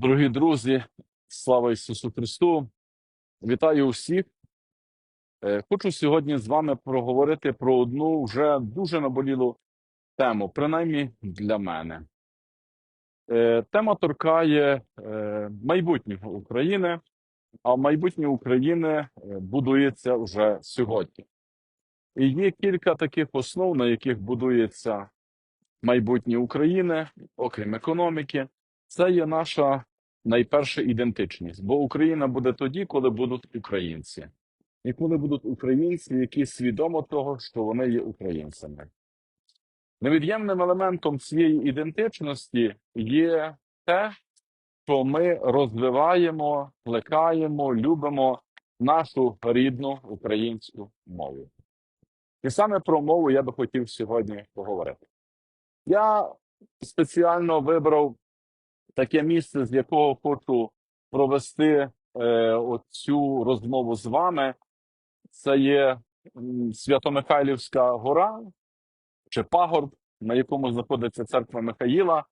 Дорогі друзі, слава Ісусу Христу! Вітаю усіх. Е, Хочу сьогодні з вами проговорити про одну вже дуже наболілу тему, принаймні для мене. Е, Тема торкає е, майбутнього України, а майбутнє України будується вже сьогодні. І є кілька таких основ, на яких будується майбутнє України, окрім економіки. Це є наша найперша ідентичність. Бо Україна буде тоді, коли будуть українці. І коли будуть українці, які свідомо того, що вони є українцями. Невід'ємним елементом цієї ідентичності є те, що ми розвиваємо, плекаємо, любимо нашу рідну українську мову. І саме про мову я би хотів сьогодні поговорити. Я спеціально вибрав таке місце, з якого хочу провести е, оцю розмову з вами. Це є Свято-Михайлівська гора чи пагорб, на якому знаходиться церква Михаїла.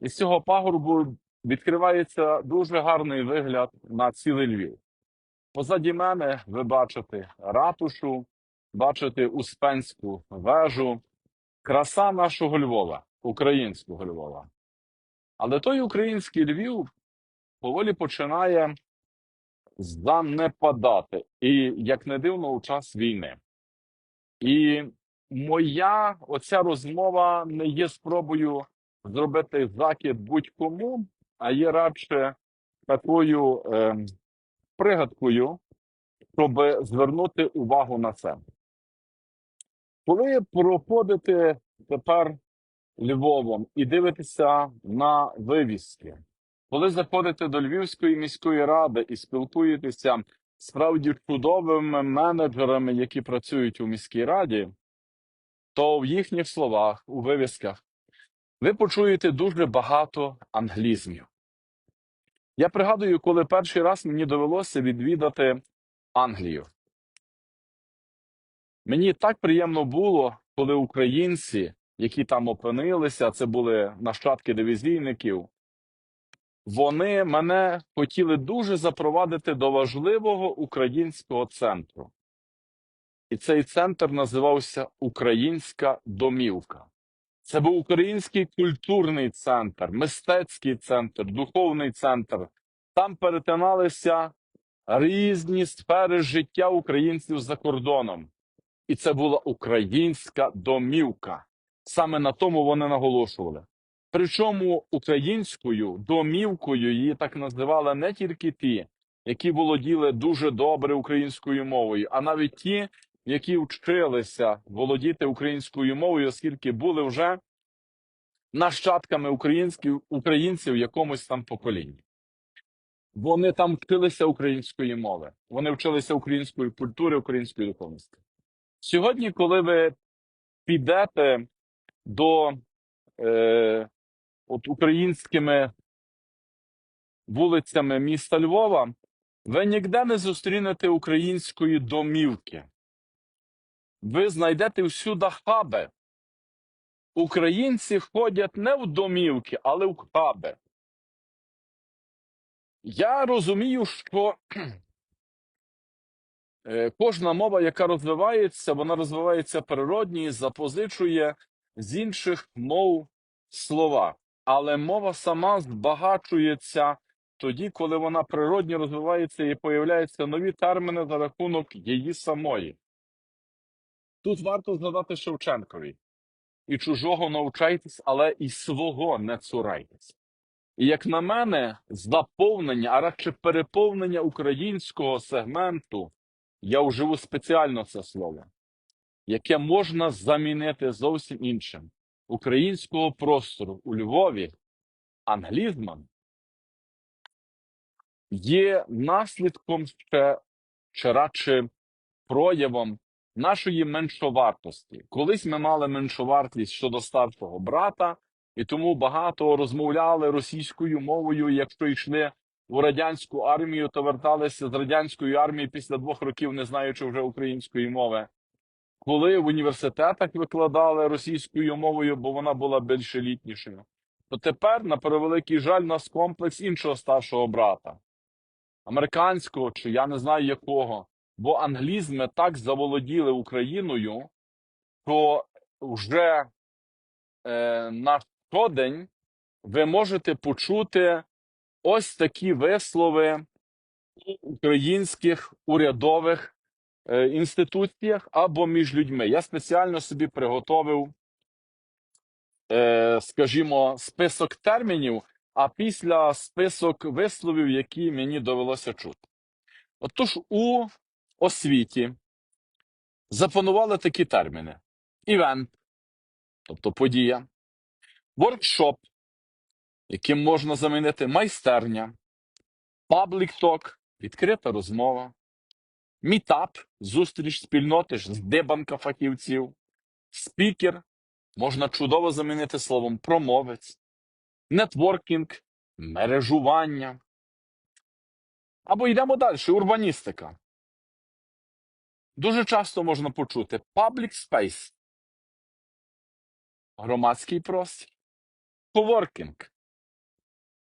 І з цього пагорбу відкривається дуже гарний вигляд на цілий Львів. Позаді мене ви бачите ратушу, бачите Успенську вежу, краса нашого Львова, українського Львова. Але той український Львів поволі починає занепадати, і як не дивно, у час війни. І моя оця розмова не є спробою зробити закид будь-кому, а є радше такою ем, пригадкою, щоб звернути увагу на це. Коли проходите тепер Львовом і дивитеся на вивіски, коли заходите до Львівської міської ради і спілкуєтеся справді чудовими менеджерами, які працюють у міській раді, то в їхніх словах, у вивісках, ви почуєте дуже багато англізмів. Я пригадую, коли перший раз мені довелося відвідати Англію. Мені так приємно було, коли українці, які там опинилися, це були нащадки дивізійників, вони мене хотіли дуже запровадити до важливого українського центру. І цей центр називався Українська домівка. Це був український культурний центр, мистецький центр, духовний центр. Там перетиналися різні сфери життя українців за кордоном. І це була українська домівка. Саме на тому вони наголошували. Причому українською домівкою її так називали не тільки ті, які володіли дуже добре українською мовою, а навіть ті, які вчилися володіти українською мовою, оскільки були вже нащадками українських українців в якомусь там поколінні. Вони там вчилися української мови, вони вчилися української культури, української духовності. Сьогодні, коли ви підете до е, от українськими вулицями міста Львова, ви ніде не зустрінете української домівки. Ви знайдете всюди хаби. Українці ходять не в домівки, але в хаби. Я розумію, що е, кожна мова, яка розвивається, вона розвивається природньо і запозичує з інших мов слова. Але мова сама збагачується тоді, коли вона природньо розвивається і появляються нові терміни за рахунок її самої. Тут варто згадати Шевченкові. І чужого навчайтесь, але і свого не цурайтесь. І як на мене, заповнення, а радше переповнення українського сегменту, я вживу спеціально це слово, яке можна замінити зовсім іншим українського простору у Львові англізмом, є наслідком ще, чи радше проявом нашої меншовартості. Колись ми мали меншовартість щодо старшого брата, і тому багато розмовляли російською мовою. Якщо йшли у радянську армію, то верталися з радянської армії після двох років, не знаючи вже української мови. Коли в університетах викладали російською мовою, бо вона була більш елітнішою, то тепер, на превеликий жаль, у нас комплекс іншого старшого брата, американського чи я не знаю якого. Бо англізми так заволоділи Україною, що вже е, на щодень ви можете почути ось такі вислови українських урядових інституціях або між людьми. Я спеціально собі приготовив, е, скажімо, список термінів, а після список висловів, які мені довелося чути. Отож, у освіті запанували такі терміни: івент, тобто подія, воркшоп, яким можна замінити майстерня, паблік ток, відкрита розмова, мітап, зустріч спільноти ж здибанка фахівців, спікер, можна чудово замінити словом промовець, нетворкінг, мережування. Або йдемо далі, урбаністика. Дуже часто можна почути public space, громадський простір, коворкінг,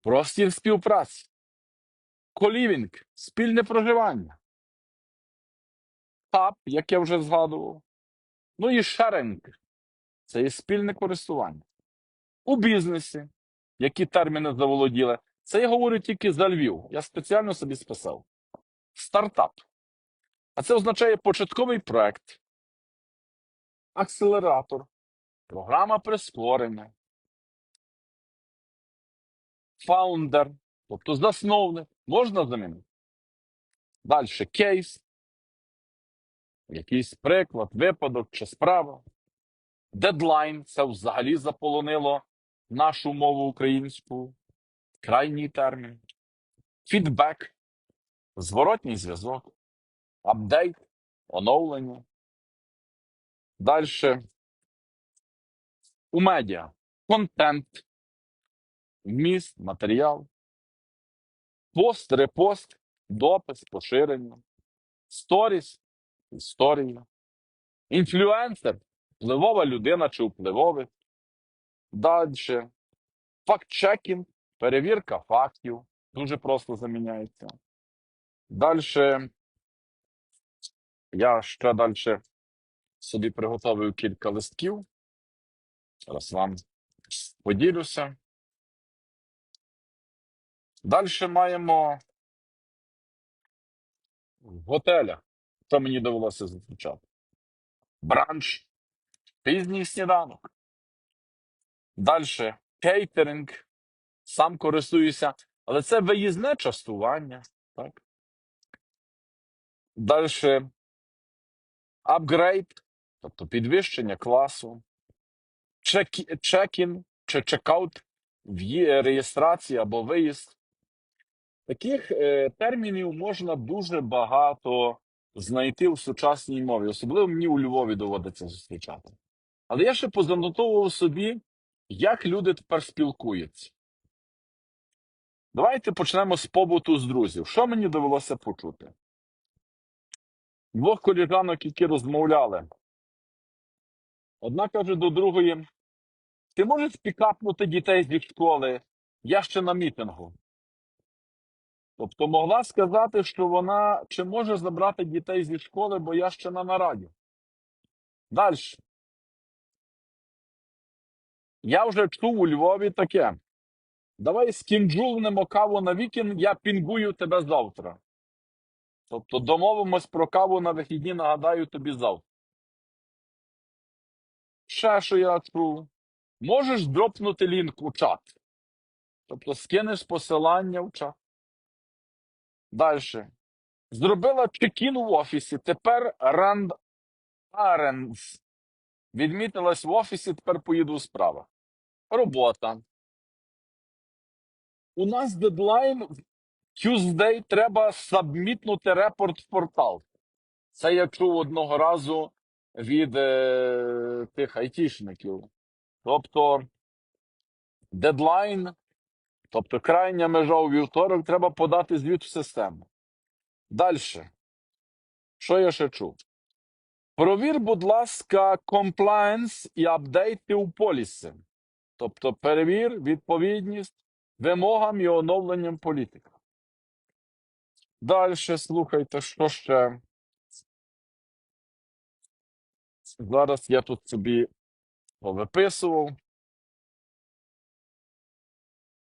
простір співпраці, колівінг, спільне проживання, хаб, як я вже згадував, ну і шеринг це є спільне користування. У бізнесі, які терміни заволоділи, це я говорю тільки за Львів. Я спеціально собі списав. Стартап. А це означає початковий проект, акселератор, програма прискорення, фаундер, тобто засновник, можна замінити. Далі кейс, якийсь приклад, випадок чи справа. Дедлайн це взагалі заполонило нашу мову українську, крайній термін. Фідбек, зворотній зв'язок, апдейт, оновлення. Далі у медіа. Контент, вміст, матеріал, пост, репост, допис, поширення, сторіс, історія, інфлюенсер, впливова людина чи впливовий. Далі факт-чекінг, перевірка фактів, дуже просто заміняється. Далі я ще далі собі приготовив кілька листків. Зараз вам поділюся. Далі маємо в готелях, що мені довелося зустрічати. Бранч, пізній сніданок. Далі кейтеринг, сам користуюся, але це виїзне частування. Так? Далі апгрейд, тобто підвищення класу, чекін чи чекаут, в'ї- реєстрація або виїзд. Таких е, термінів можна дуже багато знайти в сучасній мові. Особливо мені у Львові доводиться зустрічати. Але я ще позанотовував собі, як люди тепер спілкуються. Давайте почнемо з побуту з друзів. Що мені довелося почути? Двох коліжанок, які розмовляли. Одна каже до другої: ти можеш пікапнути дітей зі школи? Я ще на мітингу. Тобто могла сказати, що вона чи може забрати дітей зі школи, бо я ще на нараді. Далі. Я вже чув у Львові таке. Давай скінджулнемо каву на вікін, я пінгую тебе завтра. Тобто домовимось про каву на вихідні, нагадаю тобі завтра. Ще що я чув. Можеш дропнути лінк у чат. Тобто скинеш посилання в чат. Далі. Зробила чекін в офісі. Тепер ранд аренс. Відмітилась в офісі, тепер поїду у справах. Робота. У нас дедлайн Tuesday треба сабмітнути репорт в портал. Це я чув одного разу від е, тих айтішників. Тобто, дедлайн, тобто крайня межа у вівторок, треба подати звіт в систему. Далі. Що я ще чув? Провір, будь ласка, комплаєнс і апдейти у полісі. Тобто перевір відповідність вимогам і оновленням політики. Далі слухайте, що ще. Зараз я тут собі повиписував.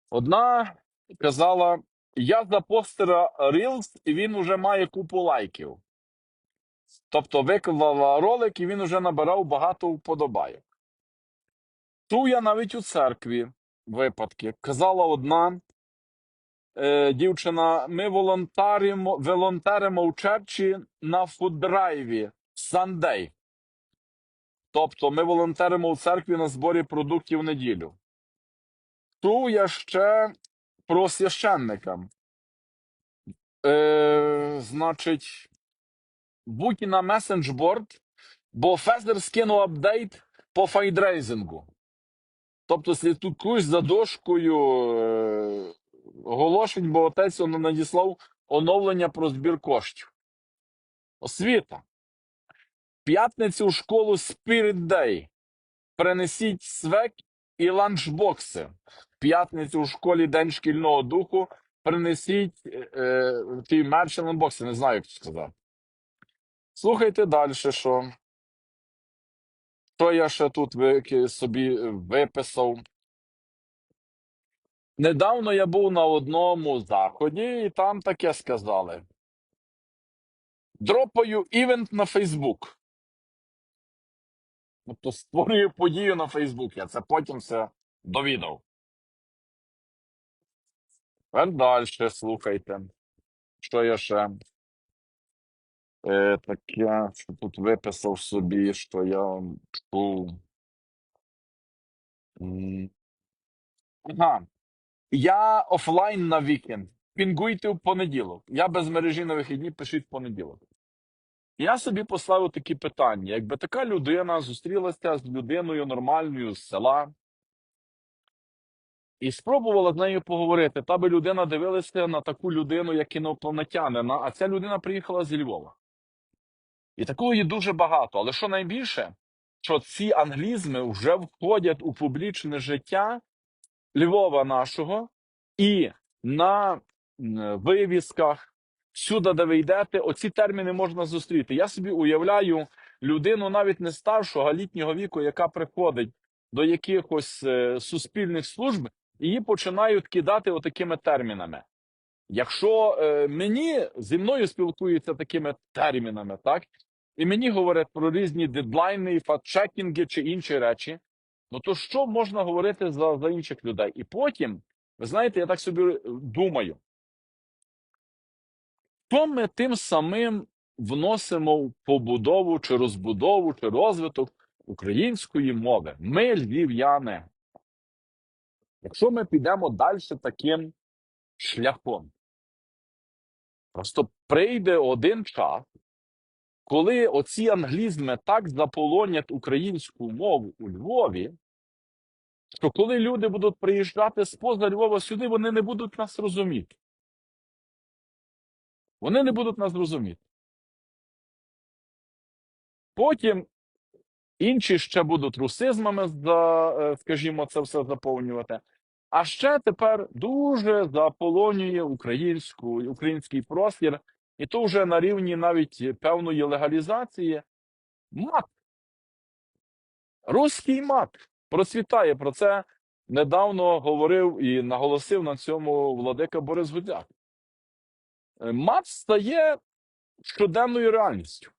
Одна казала: я запостила Reels, і він вже має купу лайків. Тобто виклала ролик, і він вже набирав багато вподобайок. Чув я навіть у церкві випадки. Казала одна е, дівчина: ми волонтеримо, волонтеримо в черчі на фуддрайві Сандей. Тобто ми волонтеримо у церкві на зборі продуктів в неділю. Чув я ще про священника. Е, значить, будь на месенджборд, бо Фезер скинув апдейт по файдрейзингу. Тобто слідкуєш за дошкою е, оголошень, бо отець он надіслав оновлення про збір коштів. Освіта. П'ятницю у школу Spirit Day. Принесіть свек і ланчбокси. П'ятницю у школі День шкільного духу. Принесіть е, е, ті мерчі ланчбокси, не знаю, як сказати. Слухайте далі, що. Що я ще тут собі виписав? Недавно я був на одному заході, і там таке сказали: дропаю івент на Фейсбук. Тобто створюю подію на Фейсбук. Я це потім все довідав. Тепер далі слухайте. Що я ще е, таке, що тут виписав собі, що я чув. Ага. Я офлайн на вікенд. Пінгуйте в понеділок. Я без мережі на вихідні пишіть в понеділок. Я собі поставив такі питання: якби така людина зустрілася з людиною нормальною з села і спробувала з нею поговорити, та би людина дивилася на таку людину, як інопланетянина, а ця людина приїхала зі Львова. І такого є дуже багато. Але що найбільше, що ці англізми вже входять у публічне життя Львова нашого, і на вивісках, всюди, де ви йдете, оці терміни можна зустріти. Я собі уявляю людину навіть не старшого, а літнього віку, яка приходить до якихось е, суспільних служб, і її починають кидати отакими термінами. Якщо е, мені зі мною спілкуються такими термінами, так і мені говорять про різні дедлайни, фактчекінги чи інші речі, ну то що можна говорити за, за інших людей? І потім, ви знаєте, я так собі думаю, що ми тим самим вносимо в побудову чи розбудову, чи розвиток української мови? Ми львів'яни. Якщо ми підемо далі таким шляхом, просто прийде один час, коли оці англізми так заполонять українську мову у Львові, що коли люди будуть приїжджати з-поза Львова сюди, вони не будуть нас розуміти. Вони не будуть нас розуміти. Потім інші ще будуть русизмами, е, скажімо, це все заповнювати. А ще тепер дуже заполонює українську, український простір, і то вже на рівні навіть певної легалізації мат. Руський мат процвітає. Про це недавно говорив і наголосив на цьому владика Борис Гудяк. Е, Мат стає щоденною реальністю.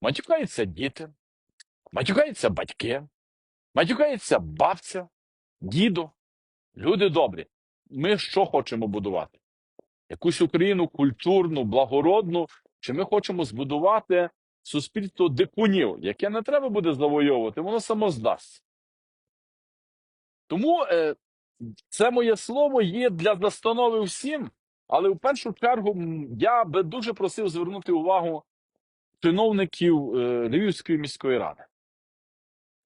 Матюкаються діти, матюкаються батьки, матюкається бабця, дідо. Люди добрі. Ми що хочемо будувати? Якусь Україну культурну, благородну, чи ми хочемо збудувати суспільство дикунів, яке не треба буде завойовувати, воно само здасться. Тому е, це моє слово є для настанови всім, але в першу чергу я би дуже просив звернути увагу чиновників е, Львівської міської ради.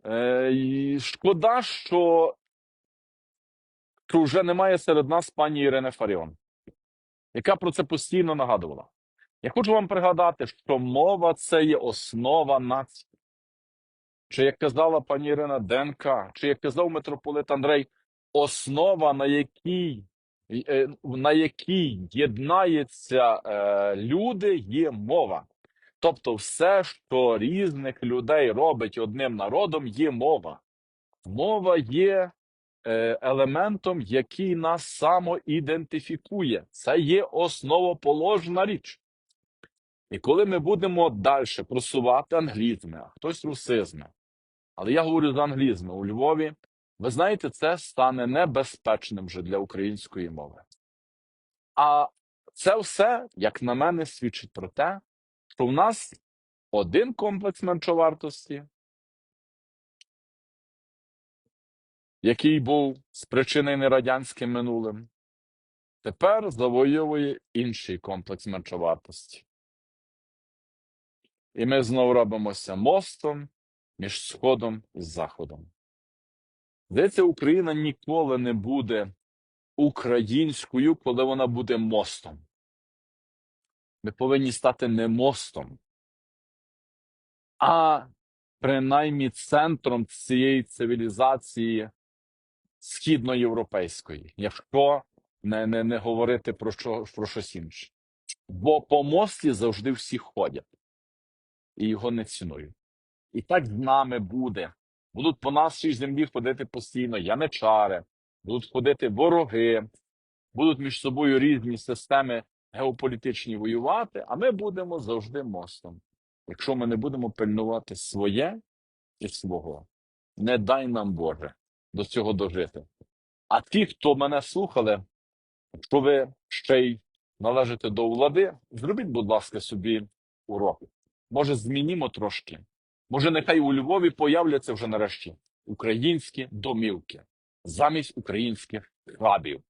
Е, шкода, що, вже немає серед нас пані Ірини Фаріон, яка про це постійно нагадувала. Я хочу вам пригадати, що мова це є основа нації. чи як казала пані Ірина ДНК, чи як казав митрополит Андрей, основа, на якій, на якій єднаються е, люди, є мова. Тобто, все, що різних людей робить одним народом, є мова. Мова є е, елементом, який нас самоідентифікує. Це є основоположна річ. І коли ми будемо далі просувати англізми, а хтось русизми, але я говорю за англізми у Львові, ви знаєте, це стане небезпечним вже для української мови. А це все, як на мене, свідчить про те, що в нас один комплекс меншовартості, який був спричинений радянським минулим, тепер завоює інший комплекс меншовартості. І ми знову робимося мостом між Сходом і Заходом. Здається, Україна ніколи не буде українською, коли вона буде мостом. Ми повинні стати не мостом, а принаймні центром цієї цивілізації східноєвропейської, якщо не, не, не говорити про, що, про щось інше. Бо по мості завжди всі ходять і його не цінують. І так з нами буде. Будуть по нашій землі ходити постійно яничари, будуть ходити вороги, будуть між собою різні системи геополітичні воювати, а ми будемо завжди мостом. Якщо ми не будемо пильнувати своє і свого, не дай нам Боже до цього дожити. А ті, хто мене слухали, якщо ви ще й належите до влади, зробіть, будь ласка, собі урок. Може, змінімо трошки. Може, нехай у Львові появляться вже нарешті українські домівки замість українських хабів.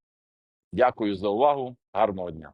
Дякую за увагу. Гарного дня.